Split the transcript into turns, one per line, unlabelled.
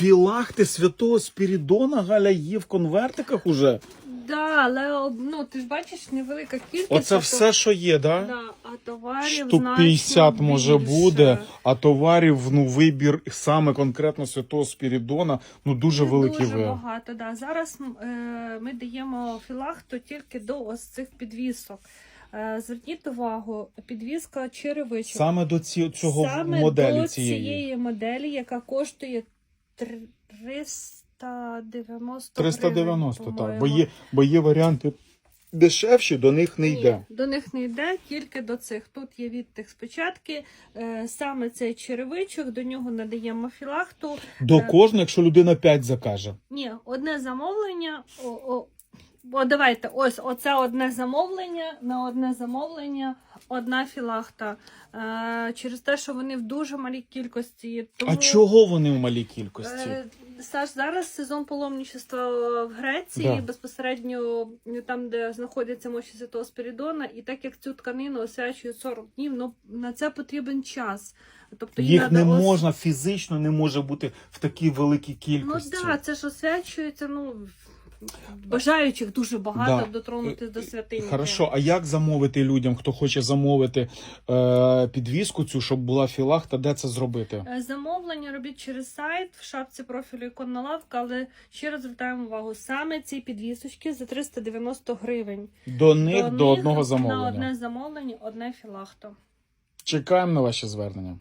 Філахти святого Спірідона Галя є в конвертиках уже.
Да, але ну ти ж бачиш невелика кількість.
Оце
а
все, що є, да?
Да, а товарів
Штук
значно
50 може
більше.
буде, а товарів, ну, вибір саме конкретно святого Спірідона, ну дуже великий
Дуже
ви.
багато, да. Зараз е, ми даємо філахту тільки до ось цих підвісок. Е, зверніть увагу, підвіска черевичок.
Саме до ці, цього
Саме
моделі
до
цієї.
цієї моделі, яка коштує 390
390,
гривень,
так. Бо є, бо є варіанти дешевші, до них не йде.
Ні, до них не йде, тільки до цих. Тут є відтик спочатку. Е, саме цей черевичок, до нього надаємо філахту.
До
Е.
кожного, якщо людина 5 закаже.
Ні, одне замовлення. О, о, о, давайте, ось оце одне замовлення. На одне замовлення одна філахта. Е, через те, що вони в дуже малій кількості. Тому,
А чого вони в малій кількості?
Е, Саш, зараз сезон паломничества в Греції,
Да.
безпосередньо там, де знаходяться мощі Святого Спірідона, і так як цю тканину освячують 40 днів, ну на це потрібен час. Тобто
Їх не
надо ос-
можна фізично не може бути в такій великій кількості.
Ну так, да, це ж освячується, ну бажаючих дуже багато
Да.
дотронутися до святині.
Хорошо, а як замовити людям, хто хоче замовити е, підвіску цю, щоб була філахта, де це зробити?
Е, Замовлення робіть через сайт в шапці профілю іконна лавка, але ще раз звертаємо увагу, саме ці підвісочки за 390 гривень.
До них до,
них
одного
На одне замовлення, одне філахто.
Чекаємо на ваші звернення.